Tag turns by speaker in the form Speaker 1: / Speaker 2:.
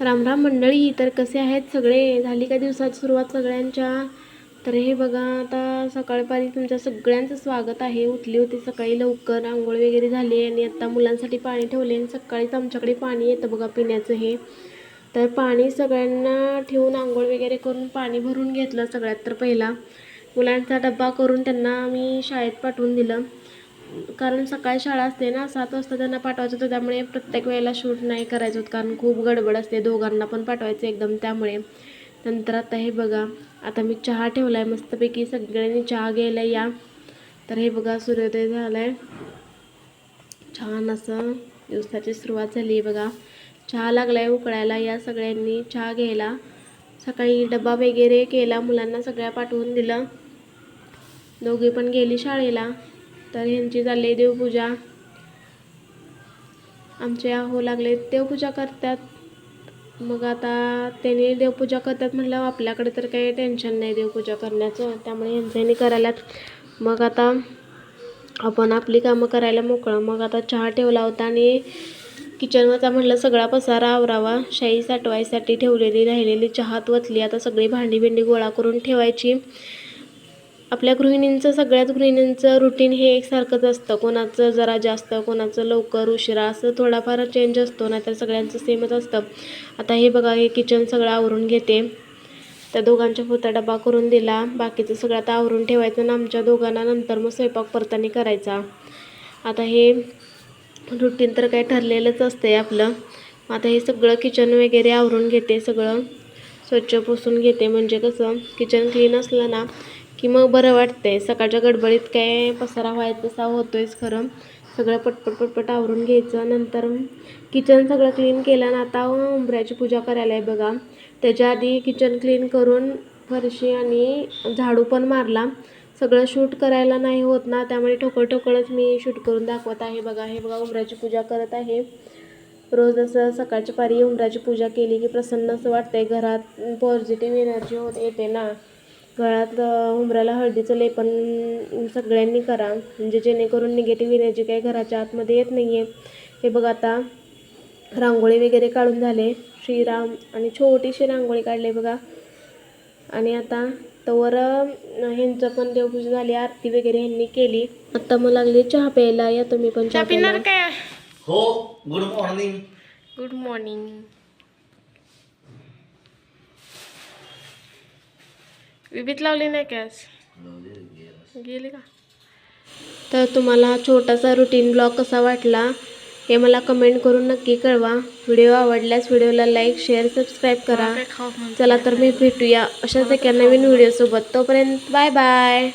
Speaker 1: राम राम मंडळी तर कसे आहेत सगळे? झाली का दिवसाची सुरुवात सगळ्यांच्या? तर हे बघा आता सकाळपारी तुमच्या सगळ्यांचं स्वागत आहे. उठली होती सकाळी लवकर आंघोळ वगैरे झाली आणि आता मुलांसाठी पाणी ठेवले आणि सकाळीच आमच्याकडे पाणी येतं बघा पिण्याचं हे. तर पाणी सगळ्यांना ठेवून आंघोळ वगैरे करून पाणी भरून घेतलं सगळ्यात तर पहिला. मुलांचा डब्बा करून त्यांना मी शाळेत पाठवून दिलं. कारण सकाळी शाळा असते ना सात वाजता त्यांना पाठवायचं होतं त्यामुळे प्रत्येक वेळेला शूट नाही करायचं होतं कारण खूप गडबड असते. दोघांना पण पाठवायचं एकदम त्यामुळे. नंतर आता हे बघा आता मी चहा ठेवला आहे मस्तपैकी सगळ्यांनी चहा घ्यायला या. तर हे बघा सूर्योदय झाला आहे छान असं दिवसाची सुरुवात झाली आहे बघा. चहा लागला आहे उकळायला या सगळ्यांनी चहा घ्यायला. सकाळी डबा वगैरे केला मुलांना सगळ्या पाठवून दिलं. दोघी पण गेली शाळेला. तर ह्यांची चालली देवपूजा. आमचे हो लागले देवपूजा करतात. मग आता त्यांनी देवपूजा करतात म्हटलं आपल्याकडे तर काही टेन्शन नाही देवपूजा करण्याचं. त्यामुळे यांच्यानी करायला करायलात. मग आता आपण आपली कामं करायला मोकळं. मग आता चहा ठेवला होता आणि किचनवरचा म्हटलं सगळा पसारा आवरावा. शाई साठवायसाठी ठेवलेली राहिलेली चहात वतली. आता सगळी भांडी बिंडी गोळा करून ठेवायची. आपल्या गृहिणींचं सगळ्याच गृहिणींचं रुटीन हे एकसारखंच असतं. कोणाचं जरा जास्त कोणाचं लवकर उशिरा असं थोडाफार चेंज असतो नाहीतर सगळ्यांचं सेमच असतं. आता हे बघा हे किचन सगळं आवरून घेते. त्या दोघांच्या पोता डबा करून दिला. बाकीचं सगळं आता आवरून ठेवायचं आणि आमच्या दोघांना नंतर मग स्वयंपाक परतानी करायचा. आता हे रुटीन तर काही ठरलेलंच असतंय आपलं. आता हे सगळं किचन वगैरे आवरून घेते सगळं स्वच्छ पुसून घेते. म्हणजे कसं किचन क्लीन असलं ना की मग बरं वाटतंय. सकाळच्या गडबडीत काय पसारा व्हायचा तसा होतोयच खरं. सगळं पटपट पटपट आवरून घ्यायचं. नंतर किचन सगळं क्लीन केलं ना आता उंबऱ्याची पूजा करायला आहे बघा. त्याच्या आधी किचन क्लीन करून फरशी आणि झाडू पण मारला. सगळं शूट करायला नाही होत ना त्यामुळे ठोकळ ठोकळच मी शूट करून दाखवत आहे बघा. हे बघा उंबऱ्याची पूजा करत आहे. रोज असं सकाळच्या पारी उंबराची पूजा केली की प्रसन्न असं वाटतंय. घरात पॉझिटिव्ह एनर्जी होत येते ना. घरात अं, उंबराला हळदीचं लेपन सगळ्यांनी करा. म्हणजे जेणेकरून निगेटिव्ह एनर्जी काही घराच्या आतमध्ये येत नाही आहे हे बघ आता रांगोळी वगैरे काढून झाले. श्रीराम आणि छोटीशी रांगोळी काढली बघा. आणि आता तवर ह्यांचं पण देवपूजा झाली आरती वगैरे ह्यांनी केली. आता मग लागली चहा प्यायला. या तुम्ही पण चहा प्यायला.
Speaker 2: काय?
Speaker 3: हो गुड मॉर्निंग
Speaker 1: गुड मॉर्निंग विभीत लावली नाही कॅस गेली का? तर तुम्हाला छोटासा रुटीन ब्लॉग कसा वाटला हे मला कमेंट करून नक्की कळवा. व्हिडिओ आवडल्यास व्हिडिओला लाईक शेअर सबस्क्राईब करा. चला तर मी भेटूया अशाच एका नवीन व्हिडिओसोबत तोपर्यंत बाय बाय